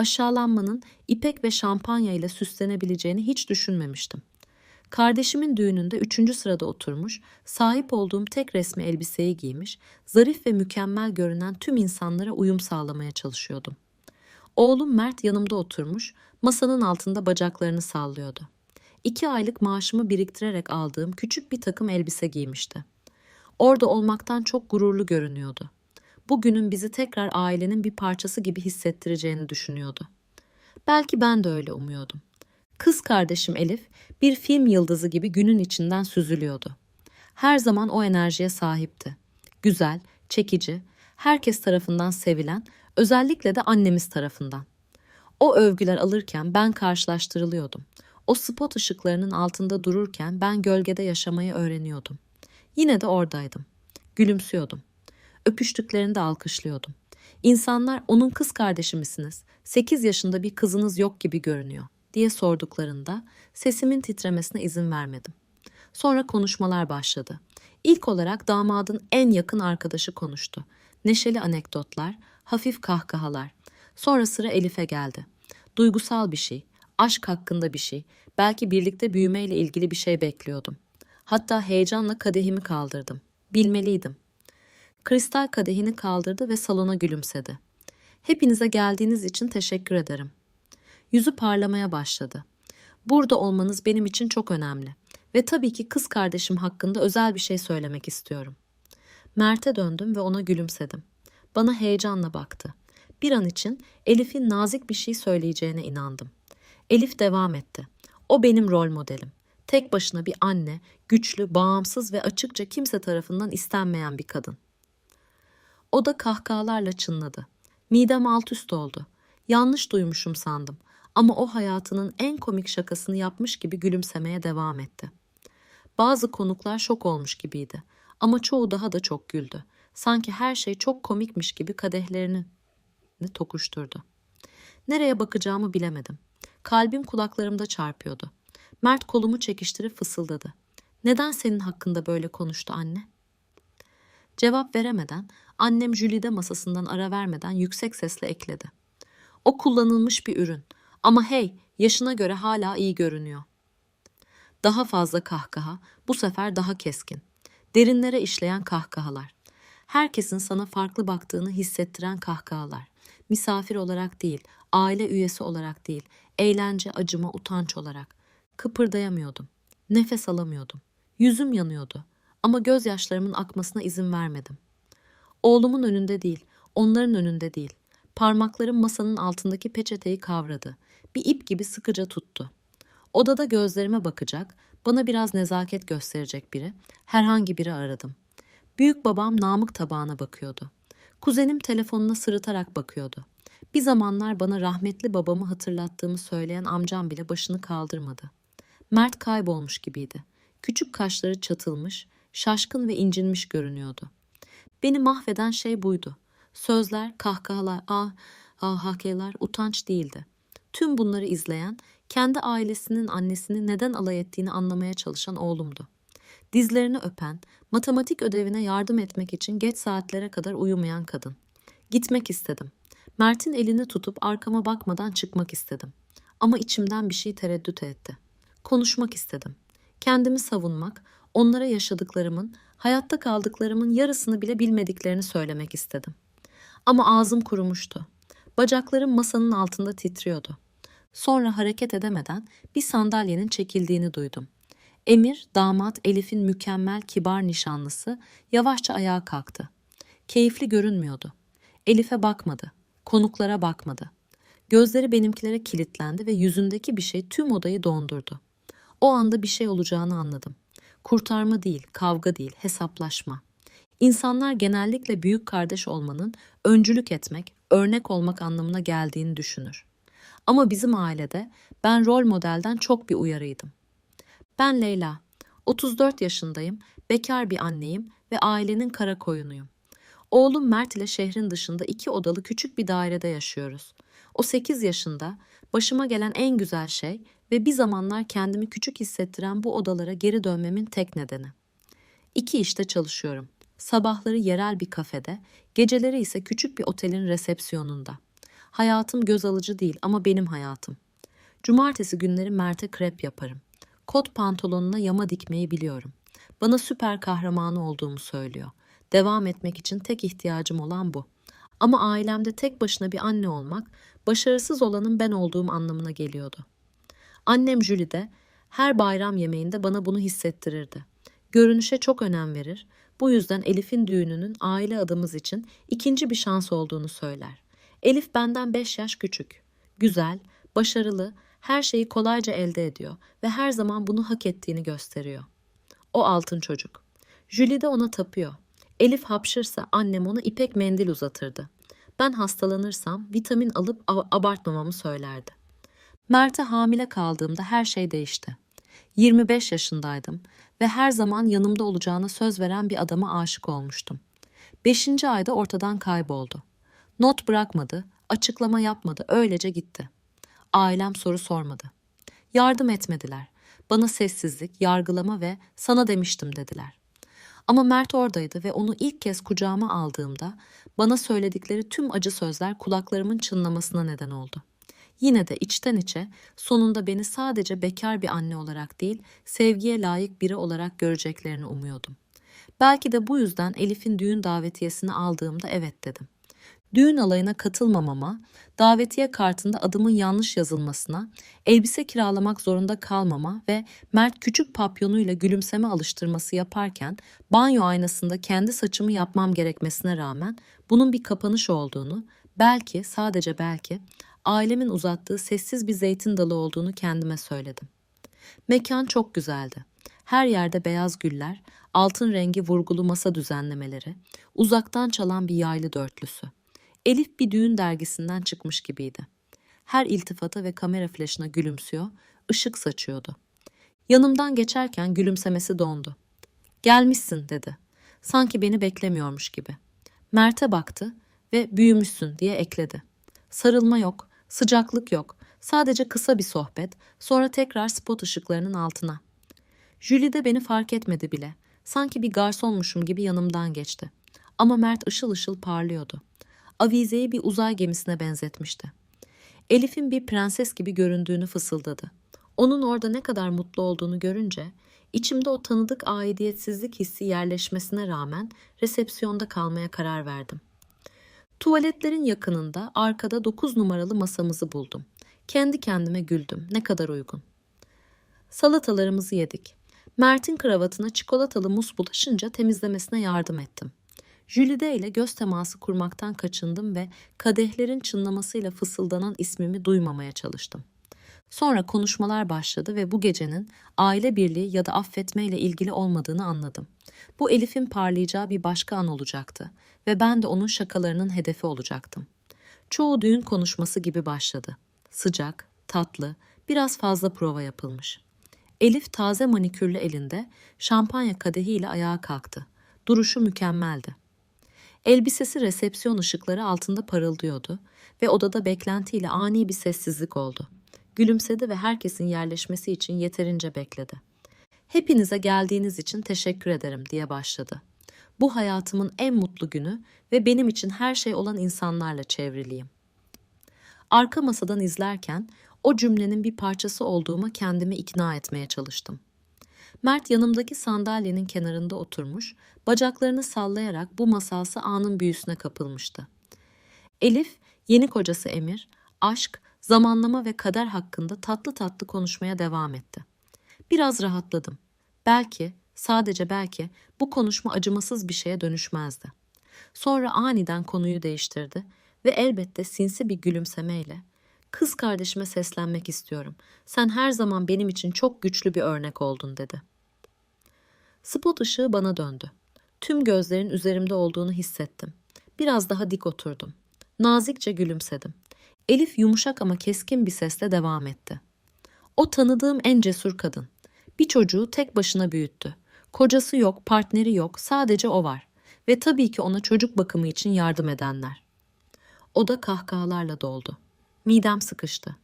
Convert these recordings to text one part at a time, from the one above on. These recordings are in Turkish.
aşağılanmanın ipek ve şampanya ile süslenebileceğini hiç düşünmemiştim. Kardeşimin düğününde üçüncü sırada oturmuş, sahip olduğum tek resmi elbiseyi giymiş, zarif ve mükemmel görünen tüm insanlara uyum sağlamaya çalışıyordum. Oğlum Mert yanımda oturmuş, masanın altında bacaklarını sallıyordu. İki aylık maaşımı biriktirerek aldığım küçük bir takım elbise giymişti. Orada olmaktan çok gururlu görünüyordu. Bugünün bizi tekrar ailenin bir parçası gibi hissettireceğini düşünüyordu. Belki ben de öyle umuyordum. Kız kardeşim Elif bir film yıldızı gibi günün içinden süzülüyordu. Her zaman o enerjiye sahipti. Güzel, çekici, herkes tarafından sevilen, özellikle de annemiz tarafından. O övgüler alırken ben karşılaştırılıyordum. O spot ışıklarının altında dururken ben gölgede yaşamayı öğreniyordum. Yine de oradaydım. Gülümsüyordum. Öpüştüklerinde alkışlıyordum. İnsanlar onun kız kardeşi misiniz? 8 yaşında bir kızınız yok gibi görünüyor diye sorduklarında sesimin titremesine izin vermedim. Sonra konuşmalar başladı. İlk olarak damadın en yakın arkadaşı konuştu. Neşeli anekdotlar, hafif kahkahalar. Sonra sıra Elif'e geldi. Duygusal bir şey, aşk hakkında bir şey, belki birlikte büyümeyle ilgili bir şey bekliyordum. Hatta heyecanla kadehimi kaldırdım. Bilmeliydim. Kristal kadehini kaldırdı ve salona gülümsedi. Hepinize geldiğiniz için teşekkür ederim. Yüzü parlamaya başladı. Burada olmanız benim için çok önemli ve tabii ki kız kardeşim hakkında özel bir şey söylemek istiyorum. Mert'e döndüm ve ona gülümsedim. Bana heyecanla baktı. Bir an için Elif'in nazik bir şey söyleyeceğine inandım. Elif devam etti. O benim rol modelim. Tek başına bir anne, güçlü, bağımsız ve açıkça kimse tarafından istenmeyen bir kadın. O da kahkahalarla çınladı. Midem alt üst oldu. Yanlış duymuşum sandım ama o hayatının en komik şakasını yapmış gibi gülümsemeye devam etti. Bazı konuklar şok olmuş gibiydi ama çoğu daha da çok güldü. Sanki her şey çok komikmiş gibi kadehlerini tokuşturdu. Nereye bakacağımı bilemedim. Kalbim kulaklarımda çarpıyordu. Mert kolumu çekiştirip fısıldadı. Neden senin hakkında böyle konuştu anne? Cevap veremeden annem Jülide masasından ara vermeden yüksek sesle ekledi. O kullanılmış bir ürün. Ama hey, yaşına göre hala iyi görünüyor. Daha fazla kahkaha, bu sefer daha keskin. Derinlere işleyen kahkahalar. Herkesin sana farklı baktığını hissettiren kahkahalar. Misafir olarak değil, aile üyesi olarak değil, eğlence, acıma, utanç olarak. Kıpırdayamıyordum. Nefes alamıyordum. Yüzüm yanıyordu. Ama gözyaşlarımın akmasına izin vermedim. Oğlumun önünde değil, onların önünde değil. Parmaklarım masanın altındaki peçeteyi kavradı. Bir ip gibi sıkıca tuttu. Odada gözlerime bakacak, bana biraz nezaket gösterecek biri, herhangi biri aradım. Büyük babam Namık tabağına bakıyordu. Kuzenim telefonuna sırıtarak bakıyordu. Bir zamanlar bana rahmetli babamı hatırlattığımı söyleyen amcam bile başını kaldırmadı. Mert kaybolmuş gibiydi. Küçük kaşları çatılmış, şaşkın ve incinmiş görünüyordu. Beni mahveden şey buydu. Sözler, kahkahalar, ah, ah hakeler utanç değildi. Tüm bunları izleyen, kendi ailesinin annesini neden alay ettiğini anlamaya çalışan oğlumdu. Dizlerini öpen, matematik ödevine yardım etmek için geç saatlere kadar uyumayan kadın. Gitmek istedim. Mert'in elini tutup arkama bakmadan çıkmak istedim. Ama içimden bir şey tereddüt etti. Konuşmak istedim. Kendimi savunmak, onlara yaşadıklarımın, hayatta kaldıklarımın yarısını bile bilmediklerini söylemek istedim. Ama ağzım kurumuştu. Bacaklarım masanın altında titriyordu. Sonra hareket edemeden bir sandalyenin çekildiğini duydum. Emir, damat Elif'in mükemmel kibar nişanlısı yavaşça ayağa kalktı. Keyifli görünmüyordu. Elif'e bakmadı. Konuklara bakmadı. Gözleri benimkilere kilitlendi ve yüzündeki bir şey tüm odayı dondurdu. O anda bir şey olacağını anladım. Kurtarma değil, kavga değil, hesaplaşma. İnsanlar genellikle büyük kardeş olmanın öncülük etmek, örnek olmak anlamına geldiğini düşünür. Ama bizim ailede ben rol modelden çok bir uyarıydım. Ben Leyla, 34 yaşındayım, bekar bir anneyim ve ailenin kara koyunuyum. Oğlum Mert ile şehrin dışında iki odalı küçük bir dairede yaşıyoruz. O 8 yaşında, başıma gelen en güzel şey ve bir zamanlar kendimi küçük hissettiren bu odalara geri dönmemin tek nedeni. İki işte çalışıyorum. Sabahları yerel bir kafede, geceleri ise küçük bir otelin resepsiyonunda. Hayatım göz alıcı değil ama benim hayatım. Cumartesi günleri Mert'e krep yaparım. Kot pantolonuna yama dikmeyi biliyorum. Bana süper kahramanı olduğumu söylüyor. Devam etmek için tek ihtiyacım olan bu. Ama ailemde tek başına bir anne olmak, başarısız olanın ben olduğum anlamına geliyordu. Annem Julie de her bayram yemeğinde bana bunu hissettirirdi. Görünüşe çok önem verir. Bu yüzden Elif'in düğününün aile adımız için ikinci bir şans olduğunu söyler. Elif benden 5 yaş küçük. Güzel, başarılı, her şeyi kolayca elde ediyor ve her zaman bunu hak ettiğini gösteriyor. O altın çocuk. Julie de ona tapıyor. Elif hapşırsa annem ona ipek mendil uzatırdı. Ben hastalanırsam vitamin alıp abartmamamı söylerdi. Mert'e hamile kaldığımda her şey değişti. 25 yaşındaydım ve her zaman yanımda olacağına söz veren bir adama aşık olmuştum. 5. ayda ortadan kayboldu. Not bırakmadı, açıklama yapmadı, öylece gitti. Ailem soru sormadı. Yardım etmediler. Bana sessizlik, yargılama ve sana demiştim dediler. Ama Mert oradaydı ve onu ilk kez kucağıma aldığımda bana söyledikleri tüm acı sözler kulaklarımın çınlamasına neden oldu. Yine de içten içe sonunda beni sadece bekar bir anne olarak değil, sevgiye layık biri olarak göreceklerini umuyordum. Belki de bu yüzden Elif'in düğün davetiyesini aldığımda evet dedim. Düğün alayına katılmamama, davetiye kartında adımın yanlış yazılmasına, elbise kiralamak zorunda kalmama ve Mert küçük papyonuyla gülümseme alıştırması yaparken banyo aynasında kendi saçımı yapmam gerekmesine rağmen bunun bir kapanış olduğunu, belki sadece belki ailemin uzattığı sessiz bir zeytin dalı olduğunu kendime söyledim. Mekan çok güzeldi. Her yerde beyaz güller, altın rengi vurgulu masa düzenlemeleri, uzaktan çalan bir yaylı dörtlüsü. Elif bir düğün dergisinden çıkmış gibiydi. Her iltifata ve kamera flaşına gülümsüyor, ışık saçıyordu. Yanımdan geçerken gülümsemesi dondu. Gelmişsin dedi. Sanki beni beklemiyormuş gibi. Mert'e baktı ve büyümüşsün diye ekledi. Sarılma yok, sıcaklık yok. Sadece kısa bir sohbet, sonra tekrar spot ışıklarının altına. Julie de beni fark etmedi bile. Sanki bir garsonmuşum gibi yanımdan geçti. Ama Mert ışıl ışıl parlıyordu. Avizeyi bir uzay gemisine benzetmişti. Elif'in bir prenses gibi göründüğünü fısıldadı. Onun orada ne kadar mutlu olduğunu görünce içimde o tanıdık aidiyetsizlik hissi yerleşmesine rağmen resepsiyonda kalmaya karar verdim. Tuvaletlerin yakınında arkada 9 numaralı masamızı buldum. Kendi kendime güldüm. Ne kadar uygun. Salatalarımızı yedik. Mert'in kravatına çikolatalı mus bulaşınca temizlemesine yardım ettim. Jülide ile göz teması kurmaktan kaçındım ve kadehlerin çınlamasıyla fısıldanan ismimi duymamaya çalıştım. Sonra konuşmalar başladı ve bu gecenin aile birliği ya da affetme ile ilgili olmadığını anladım. Bu Elif'in parlayacağı bir başka an olacaktı ve ben de onun şakalarının hedefi olacaktım. Çoğu düğün konuşması gibi başladı. Sıcak, tatlı, biraz fazla prova yapılmış. Elif taze manikürlü elinde şampanya kadehiyle ayağa kalktı. Duruşu mükemmeldi. Elbisesi resepsiyon ışıkları altında parıldıyordu ve odada beklentiyle ani bir sessizlik oldu. Gülümsedi ve herkesin yerleşmesi için yeterince bekledi. Hepinize geldiğiniz için teşekkür ederim diye başladı. Bu hayatımın en mutlu günü ve benim için her şey olan insanlarla çevriliyim. Arka masadan izlerken o cümlenin bir parçası olduğuma kendimi ikna etmeye çalıştım. Mert yanımdaki sandalyenin kenarında oturmuş, bacaklarını sallayarak bu masalsı anın büyüsüne kapılmıştı. Elif, yeni kocası Emir, aşk, zamanlama ve kader hakkında tatlı tatlı konuşmaya devam etti. Biraz rahatladım. Belki, sadece belki bu konuşma acımasız bir şeye dönüşmezdi. Sonra aniden konuyu değiştirdi ve elbette sinsi bir gülümsemeyle Kız kardeşime seslenmek istiyorum. Sen her zaman benim için çok güçlü bir örnek oldun dedi. Spot ışığı bana döndü. Tüm gözlerin üzerimde olduğunu hissettim. Biraz daha dik oturdum. Nazikçe gülümsedim. Elif yumuşak ama keskin bir sesle devam etti. O tanıdığım en cesur kadın. Bir çocuğu tek başına büyüttü. Kocası yok, partneri yok, sadece o var. Ve tabii ki ona çocuk bakımı için yardım edenler. O da kahkahalarla doldu. Midem sıkıştı.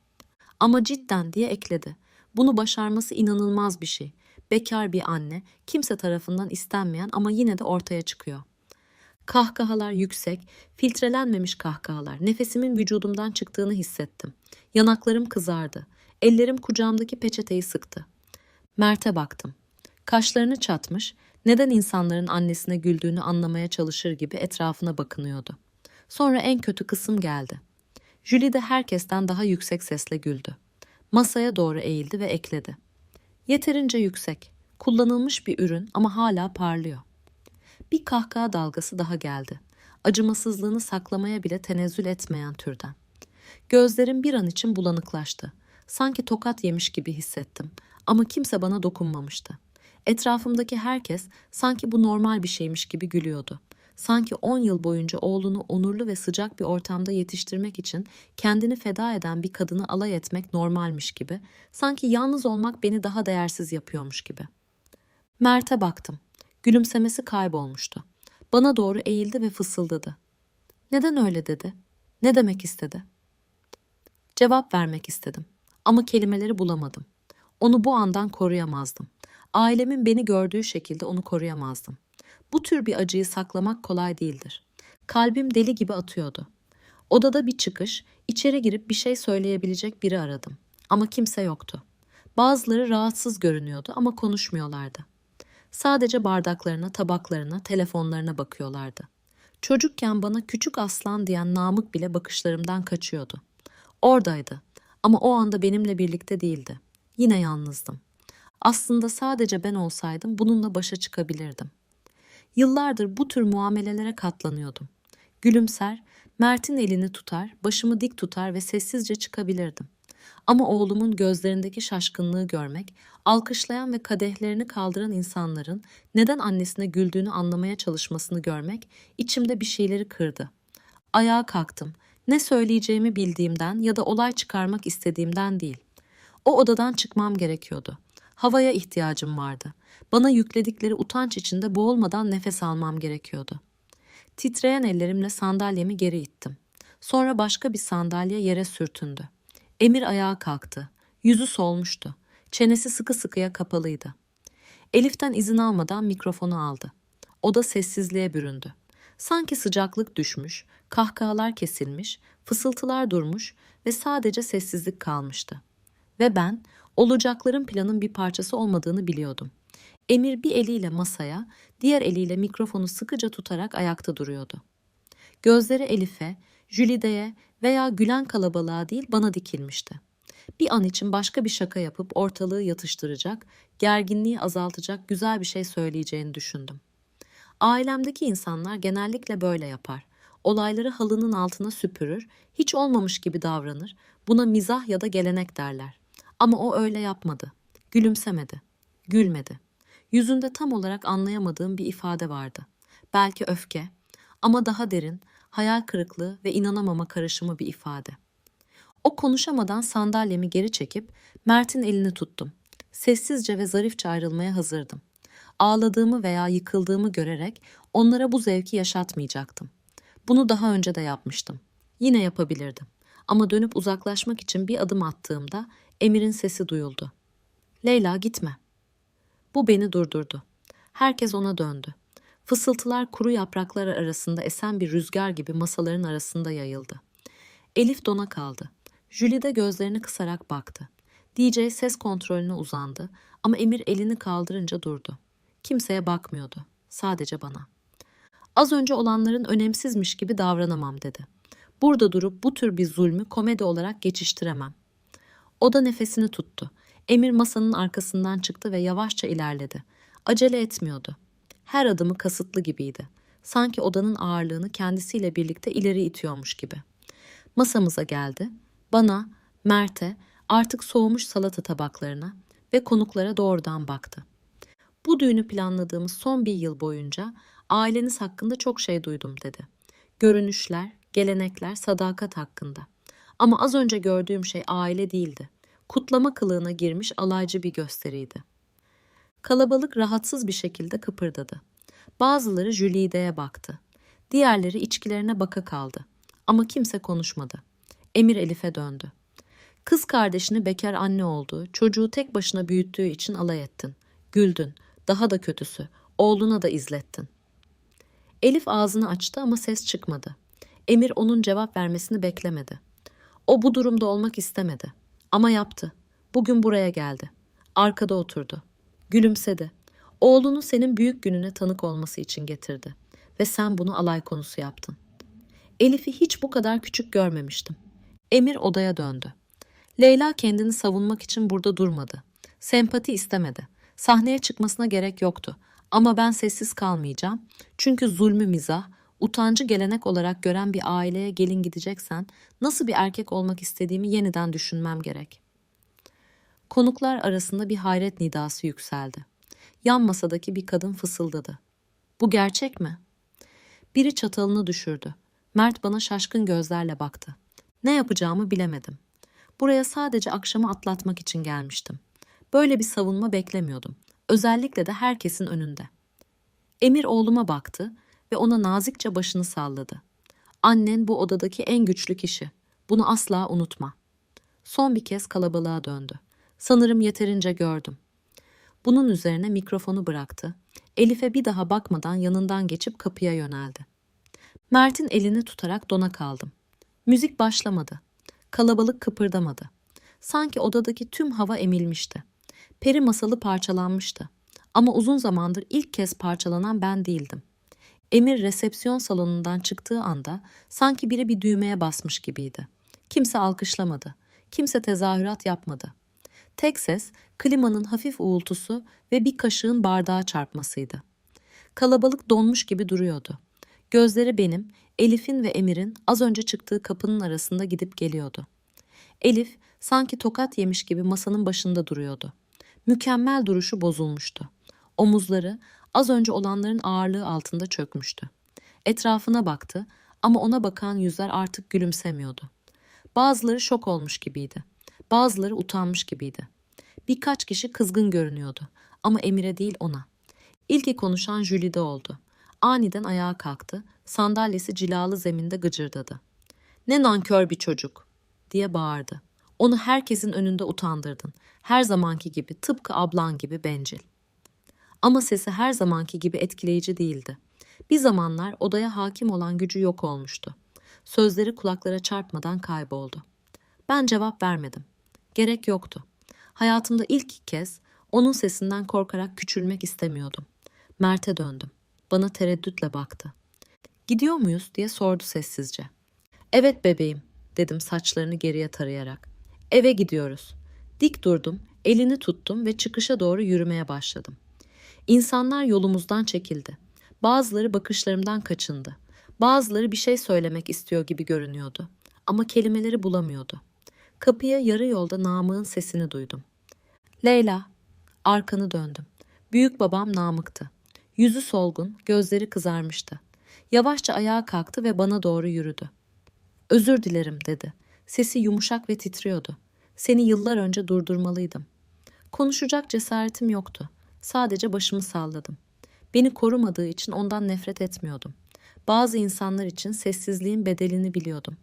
Ama cidden diye ekledi. Bunu başarması inanılmaz bir şey. Bekar bir anne, kimse tarafından istenmeyen ama yine de ortaya çıkıyor. Kahkahalar yüksek, filtrelenmemiş kahkahalar. Nefesimin vücudumdan çıktığını hissettim. Yanaklarım kızardı. Ellerim kucağımdaki peçeteyi sıktı. Mert'e baktım. Kaşlarını çatmış, neden insanların annesine güldüğünü anlamaya çalışır gibi etrafına bakınıyordu. Sonra en kötü kısım geldi. Julie de herkesten daha yüksek sesle güldü. Masaya doğru eğildi ve ekledi. Yeterince yüksek. Kullanılmış bir ürün ama hala parlıyor. Bir kahkaha dalgası daha geldi. Acımasızlığını saklamaya bile tenezzül etmeyen türden. Gözlerim bir an için bulanıklaştı. Sanki tokat yemiş gibi hissettim. Ama kimse bana dokunmamıştı. Etrafımdaki herkes sanki bu normal bir şeymiş gibi gülüyordu. Sanki 10 yıl boyunca oğlunu onurlu ve sıcak bir ortamda yetiştirmek için kendini feda eden bir kadını alay etmek normalmiş gibi, sanki yalnız olmak beni daha değersiz yapıyormuş gibi. Mert'e baktım. Gülümsemesi kaybolmuştu. Bana doğru eğildi ve fısıldadı. Neden öyle dedi? Ne demek istedi? Cevap vermek istedim ama kelimeleri bulamadım. Onu bu andan koruyamazdım. Ailemin beni gördüğü şekilde onu koruyamazdım. Bu tür bir acıyı saklamak kolay değildir. Kalbim deli gibi atıyordu. Odada bir çıkış, içeri girip bir şey söyleyebilecek biri aradım. Ama kimse yoktu. Bazıları rahatsız görünüyordu ama konuşmuyorlardı. Sadece bardaklarına, tabaklarına, telefonlarına bakıyorlardı. Çocukken bana küçük aslan diyen Namık bile bakışlarımdan kaçıyordu. Oradaydı ama o anda benimle birlikte değildi. Yine yalnızdım. Aslında sadece ben olsaydım bununla başa çıkabilirdim. Yıllardır bu tür muamelelere katlanıyordum. Gülümser, Mert'in elini tutar, başımı dik tutar ve sessizce çıkabilirdim. Ama oğlumun gözlerindeki şaşkınlığı görmek, alkışlayan ve kadehlerini kaldıran insanların neden annesine güldüğünü anlamaya çalışmasını görmek içimde bir şeyleri kırdı. Ayağa kalktım. Ne söyleyeceğimi bildiğimden ya da olay çıkarmak istediğimden değil. O odadan çıkmam gerekiyordu. Havaya ihtiyacım vardı. Bana yükledikleri utanç içinde boğulmadan nefes almam gerekiyordu. Titreyen ellerimle sandalyemi geri ittim. Sonra başka bir sandalye yere sürtündü. Emir ayağa kalktı. Yüzü solmuştu. Çenesi sıkı sıkıya kapalıydı. Elif'ten izin almadan mikrofonu aldı. Oda sessizliğe büründü. Sanki sıcaklık düşmüş, kahkahalar kesilmiş, fısıltılar durmuş ve sadece sessizlik kalmıştı. Ve ben olacakların planın bir parçası olmadığını biliyordum. Emir bir eliyle masaya, diğer eliyle mikrofonu sıkıca tutarak ayakta duruyordu. Gözleri Elif'e, Jülide'ye veya gülen kalabalığa değil bana dikilmişti. Bir an için başka bir şaka yapıp ortalığı yatıştıracak, gerginliği azaltacak güzel bir şey söyleyeceğini düşündüm. Ailemdeki insanlar genellikle böyle yapar. Olayları halının altına süpürür, hiç olmamış gibi davranır. Buna mizah ya da gelenek derler. Ama o öyle yapmadı. Gülümsemedi. Gülmedi. Yüzünde tam olarak anlayamadığım bir ifade vardı. Belki öfke ama daha derin, hayal kırıklığı ve inanamama karışımı bir ifade. O konuşamadan sandalyemi geri çekip Mert'in elini tuttum. Sessizce ve zarifçe ayrılmaya hazırdım. Ağladığımı veya yıkıldığımı görerek onlara bu zevki yaşatmayacaktım. Bunu daha önce de yapmıştım. Yine yapabilirdim. Ama dönüp uzaklaşmak için bir adım attığımda Emir'in sesi duyuldu. Leyla gitme. Bu beni durdurdu. Herkes ona döndü. Fısıltılar kuru yapraklar arasında esen bir rüzgar gibi masaların arasında yayıldı. Elif dona kaldı. Julie de gözlerini kısarak baktı. DJ ses kontrolüne uzandı ama Emir elini kaldırınca durdu. Kimseye bakmıyordu. Sadece bana. Az önce olanların önemsizmiş gibi davranamam dedi. Burada durup bu tür bir zulmü komedi olarak geçiştiremem. O da nefesini tuttu. Emir masanın arkasından çıktı ve yavaşça ilerledi. Acele etmiyordu. Her adımı kasıtlı gibiydi. Sanki odanın ağırlığını kendisiyle birlikte ileri itiyormuş gibi. Masamıza geldi. Bana, Mert'e, artık soğumuş salata tabaklarına ve konuklara doğrudan baktı. Bu düğünü planladığımız son bir yıl boyunca aileniz hakkında çok şey duydum dedi. Görünüşler, gelenekler, sadakat hakkında. Ama az önce gördüğüm şey aile değildi. Kutlama kılığına girmiş alaycı bir gösteriydi. Kalabalık rahatsız bir şekilde kıpırdadı. Bazıları Jülide'ye baktı. Diğerleri içkilerine baka kaldı. Ama kimse konuşmadı. Emir Elif'e döndü. Kız kardeşini bekar anne olduğu, çocuğu tek başına büyüttüğü için alay ettin. Güldün. Daha da kötüsü, oğluna da izlettin. Elif ağzını açtı ama ses çıkmadı. Emir onun cevap vermesini beklemedi. O bu durumda olmak istemedi. Ama yaptı. Bugün buraya geldi. Arkada oturdu. Gülümsedi. Oğlunu senin büyük gününe tanık olması için getirdi. Ve sen bunu alay konusu yaptın. Elif'i hiç bu kadar küçük görmemiştim. Emir odaya döndü. Leyla kendini savunmak için burada durmadı. Sempati istemedi. Sahneye çıkmasına gerek yoktu. Ama ben sessiz kalmayacağım. Çünkü zulmü mizah, utancı gelenek olarak gören bir aileye gelin gideceksen nasıl bir erkek olmak istediğimi yeniden düşünmem gerek. Konuklar arasında bir hayret nidası yükseldi. Yan masadaki bir kadın fısıldadı. Bu gerçek mi? Biri çatalını düşürdü. Mert bana şaşkın gözlerle baktı. Ne yapacağımı bilemedim. Buraya sadece akşamı atlatmak için gelmiştim. Böyle bir savunma beklemiyordum. Özellikle de herkesin önünde. Emir oğluma baktı ve ona nazikçe başını salladı. Annen bu odadaki en güçlü kişi. Bunu asla unutma. Son bir kez kalabalığa döndü. Sanırım yeterince gördüm. Bunun üzerine mikrofonu bıraktı. Elif'e bir daha bakmadan yanından geçip kapıya yöneldi. Mert'in elini tutarak dona kaldım. Müzik başlamadı. Kalabalık kıpırdamadı. Sanki odadaki tüm hava emilmişti. Peri masalı parçalanmıştı. Ama uzun zamandır ilk kez parçalanan ben değildim. Emir resepsiyon salonundan çıktığı anda sanki biri bir düğmeye basmış gibiydi. Kimse alkışlamadı. Kimse tezahürat yapmadı. Tek ses klimanın hafif uğultusu ve bir kaşığın bardağa çarpmasıydı. Kalabalık donmuş gibi duruyordu. Gözleri benim, Elif'in ve Emir'in az önce çıktığı kapının arasında gidip geliyordu. Elif sanki tokat yemiş gibi masanın başında duruyordu. Mükemmel duruşu bozulmuştu. Omuzları az önce olanların ağırlığı altında çökmüştü. Etrafına baktı ama ona bakan yüzler artık gülümsemiyordu. Bazıları şok olmuş gibiydi. Bazıları utanmış gibiydi. Birkaç kişi kızgın görünüyordu ama Emir'e değil ona. İlki konuşan Jülide oldu. Aniden ayağa kalktı, sandalyesi cilalı zeminde gıcırdadı. Ne nankör bir çocuk diye bağırdı. Onu herkesin önünde utandırdın. Her zamanki gibi tıpkı ablan gibi bencil. Ama sesi her zamanki gibi etkileyici değildi. Bir zamanlar odaya hakim olan gücü yok olmuştu. Sözleri kulaklara çarpmadan kayboldu. Ben cevap vermedim. Gerek yoktu. Hayatımda ilk kez onun sesinden korkarak küçülmek istemiyordum. Mert'e döndüm. Bana tereddütle baktı. Gidiyor muyuz diye sordu sessizce. Evet bebeğim dedim saçlarını geriye tarayarak. Eve gidiyoruz. Dik durdum, elini tuttum ve çıkışa doğru yürümeye başladım. İnsanlar yolumuzdan çekildi. Bazıları bakışlarımdan kaçındı. Bazıları bir şey söylemek istiyor gibi görünüyordu. Ama kelimeleri bulamıyordu. Kapıya yarı yolda Namık'ın sesini duydum. Leyla. Arkanı döndüm. Büyük babam Namık'tı. Yüzü solgun, gözleri kızarmıştı. Yavaşça ayağa kalktı ve bana doğru yürüdü. Özür dilerim dedi. Sesi yumuşak ve titriyordu. Seni yıllar önce durdurmalıydım. Konuşacak cesaretim yoktu. Sadece başımı salladım. Beni korumadığı için ondan nefret etmiyordum. Bazı insanlar için sessizliğin bedelini biliyordum.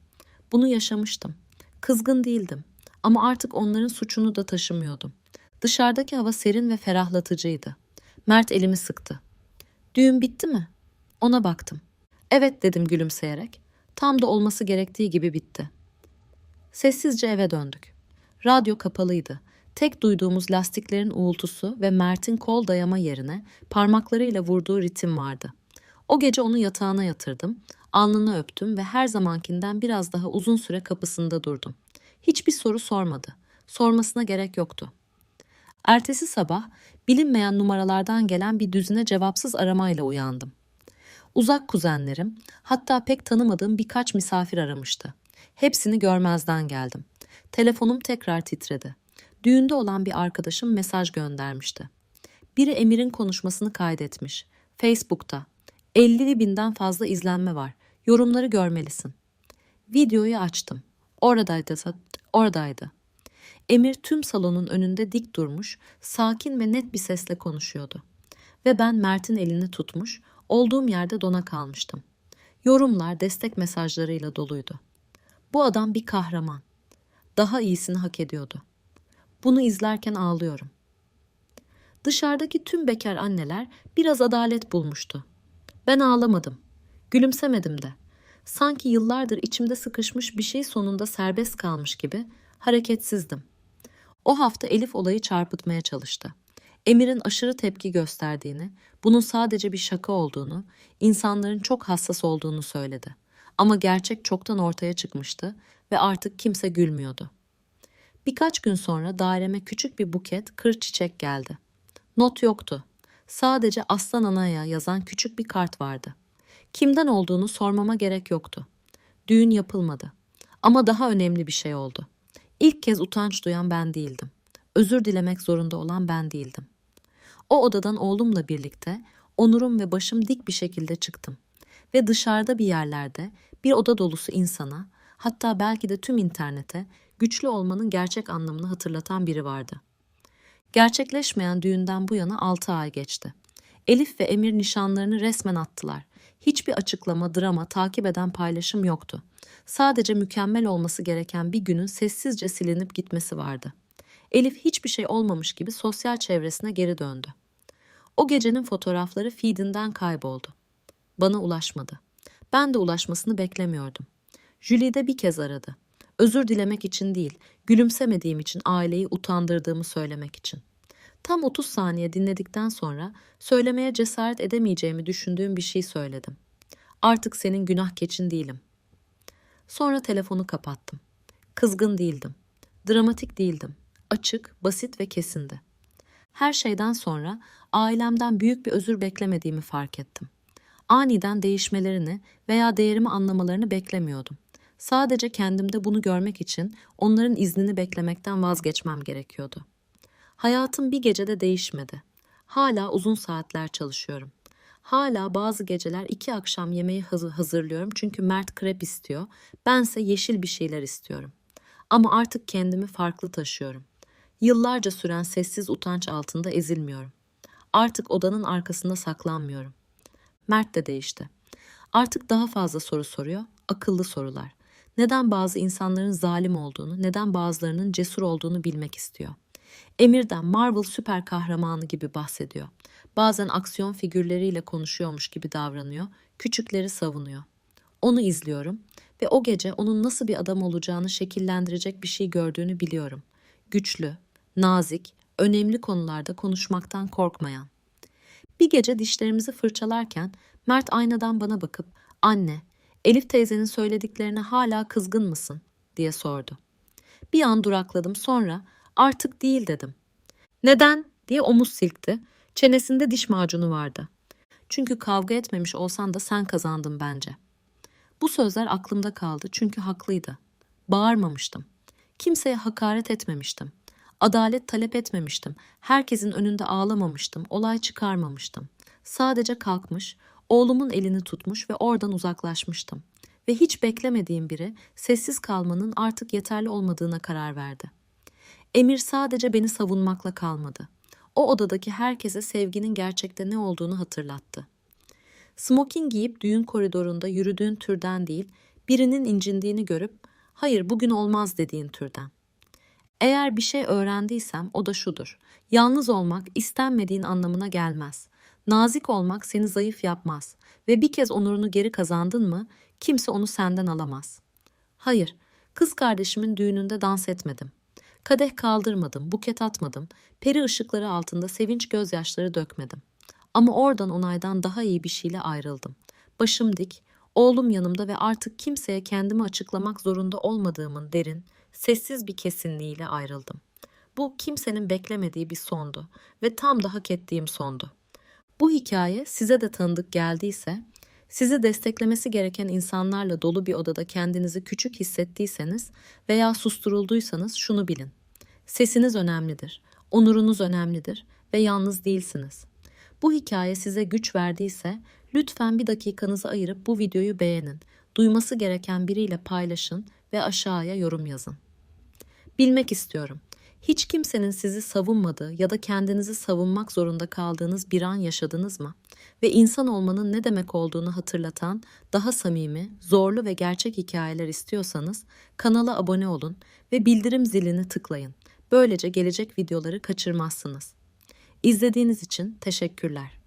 Bunu yaşamıştım. Kızgın değildim ama artık onların suçunu da taşımıyordum. Dışarıdaki hava serin ve ferahlatıcıydı. Mert elimi sıktı. Düğün bitti mi? Ona baktım. Evet dedim gülümseyerek. Tam da olması gerektiği gibi bitti. Sessizce eve döndük. Radyo kapalıydı. Tek duyduğumuz lastiklerin uğultusu ve Mert'in kol dayama yerine parmaklarıyla vurduğu ritim vardı. O gece onu yatağına yatırdım, alnını öptüm ve her zamankinden biraz daha uzun süre kapısında durdum. Hiçbir soru sormadı. Sormasına gerek yoktu. Ertesi sabah bilinmeyen numaralardan gelen bir düzine cevapsız aramayla uyandım. Uzak kuzenlerim, hatta pek tanımadığım birkaç misafir aramıştı. Hepsini görmezden geldim. Telefonum tekrar titredi. Düğünde olan bir arkadaşım mesaj göndermişti. Biri Emir'in konuşmasını kaydetmiş. Facebook'ta. 50 binden fazla izlenme var. Yorumları görmelisin. Videoyu açtım. Oradaydı, oradaydı. Emir tüm salonun önünde dik durmuş, sakin ve net bir sesle konuşuyordu. Ve ben Mert'in elini tutmuş, olduğum yerde dona kalmıştım. Yorumlar destek mesajlarıyla doluydu. Bu adam bir kahraman. Daha iyisini hak ediyordu. Bunu izlerken ağlıyorum. Dışarıdaki tüm bekar anneler biraz adalet bulmuştu. Ben ağlamadım. Gülümsemedim de. Sanki yıllardır içimde sıkışmış bir şey sonunda serbest kalmış gibi hareketsizdim. O hafta Elif olayı çarpıtmaya çalıştı. Emir'in aşırı tepki gösterdiğini, bunun sadece bir şaka olduğunu, insanların çok hassas olduğunu söyledi. Ama gerçek çoktan ortaya çıkmıştı ve artık kimse gülmüyordu. Birkaç gün sonra daireme küçük bir buket kır çiçek geldi. Not yoktu. Sadece Aslan Ana'ya yazan küçük bir kart vardı. Kimden olduğunu sormama gerek yoktu. Düğün yapılmadı. Ama daha önemli bir şey oldu. İlk kez utanç duyan ben değildim. Özür dilemek zorunda olan ben değildim. O odadan oğlumla birlikte onurum ve başım dik bir şekilde çıktım. Ve dışarıda bir yerlerde bir oda dolusu insana, hatta belki de tüm internete güçlü olmanın gerçek anlamını hatırlatan biri vardı. Gerçekleşmeyen düğünden bu yana 6 ay geçti. Elif ve Emir nişanlarını resmen attılar. Hiçbir açıklama, drama, takip eden paylaşım yoktu. Sadece mükemmel olması gereken bir günün sessizce silinip gitmesi vardı. Elif hiçbir şey olmamış gibi sosyal çevresine geri döndü. O gecenin fotoğrafları feedinden kayboldu. Bana ulaşmadı. Ben de ulaşmasını beklemiyordum. Julie de bir kez aradı. Özür dilemek için değil, gülümsemediğim için aileyi utandırdığımı söylemek için. Tam 30 saniye dinledikten sonra söylemeye cesaret edemeyeceğimi düşündüğüm bir şey söyledim. Artık senin günah keçin değilim. Sonra telefonu kapattım. Kızgın değildim. Dramatik değildim. Açık, basit ve kesindi. Her şeyden sonra ailemden büyük bir özür beklemediğimi fark ettim. Aniden değişmelerini veya değerimi anlamalarını beklemiyordum. Sadece kendimde bunu görmek için onların iznini beklemekten vazgeçmem gerekiyordu. Hayatım bir gecede değişmedi. Hala uzun saatler çalışıyorum. Hala bazı geceler iki akşam yemeği hazır- hazırlıyorum çünkü Mert krep istiyor. Bense yeşil bir şeyler istiyorum. Ama artık kendimi farklı taşıyorum. Yıllarca süren sessiz utanç altında ezilmiyorum. Artık odanın arkasında saklanmıyorum. Mert de değişti. Artık daha fazla soru soruyor, akıllı sorular. Neden bazı insanların zalim olduğunu, neden bazılarının cesur olduğunu bilmek istiyor. Emir'den Marvel süper kahramanı gibi bahsediyor. Bazen aksiyon figürleriyle konuşuyormuş gibi davranıyor, küçükleri savunuyor. Onu izliyorum ve o gece onun nasıl bir adam olacağını şekillendirecek bir şey gördüğünü biliyorum. Güçlü, nazik, önemli konularda konuşmaktan korkmayan. Bir gece dişlerimizi fırçalarken Mert aynadan bana bakıp "Anne, Elif teyzenin söylediklerine hala kızgın mısın?" diye sordu. Bir an durakladım sonra artık değil dedim. Neden diye omuz silkti. Çenesinde diş macunu vardı. Çünkü kavga etmemiş olsan da sen kazandın bence. Bu sözler aklımda kaldı çünkü haklıydı. Bağırmamıştım. Kimseye hakaret etmemiştim. Adalet talep etmemiştim. Herkesin önünde ağlamamıştım. Olay çıkarmamıştım. Sadece kalkmış, oğlumun elini tutmuş ve oradan uzaklaşmıştım. Ve hiç beklemediğim biri sessiz kalmanın artık yeterli olmadığına karar verdi. Emir sadece beni savunmakla kalmadı. O odadaki herkese sevginin gerçekte ne olduğunu hatırlattı. Smoking giyip düğün koridorunda yürüdüğün türden değil, birinin incindiğini görüp hayır bugün olmaz dediğin türden. Eğer bir şey öğrendiysem o da şudur. Yalnız olmak istenmediğin anlamına gelmez. Nazik olmak seni zayıf yapmaz ve bir kez onurunu geri kazandın mı kimse onu senden alamaz. Hayır, kız kardeşimin düğününde dans etmedim. Kadeh kaldırmadım, buket atmadım, peri ışıkları altında sevinç gözyaşları dökmedim. Ama oradan onaydan daha iyi bir şeyle ayrıldım. Başım dik, oğlum yanımda ve artık kimseye kendimi açıklamak zorunda olmadığımın derin, sessiz bir kesinliğiyle ayrıldım. Bu kimsenin beklemediği bir sondu ve tam da hak ettiğim sondu. Bu hikaye size de tanıdık geldiyse, sizi desteklemesi gereken insanlarla dolu bir odada kendinizi küçük hissettiyseniz veya susturulduysanız şunu bilin. Sesiniz önemlidir, onurunuz önemlidir ve yalnız değilsiniz. Bu hikaye size güç verdiyse lütfen bir dakikanızı ayırıp bu videoyu beğenin. Duyması gereken biriyle paylaşın ve aşağıya yorum yazın. Bilmek istiyorum. Hiç kimsenin sizi savunmadığı ya da kendinizi savunmak zorunda kaldığınız bir an yaşadınız mı? Ve insan olmanın ne demek olduğunu hatırlatan daha samimi, zorlu ve gerçek hikayeler istiyorsanız kanala abone olun ve bildirim zilini tıklayın. Böylece gelecek videoları kaçırmazsınız. İzlediğiniz için teşekkürler.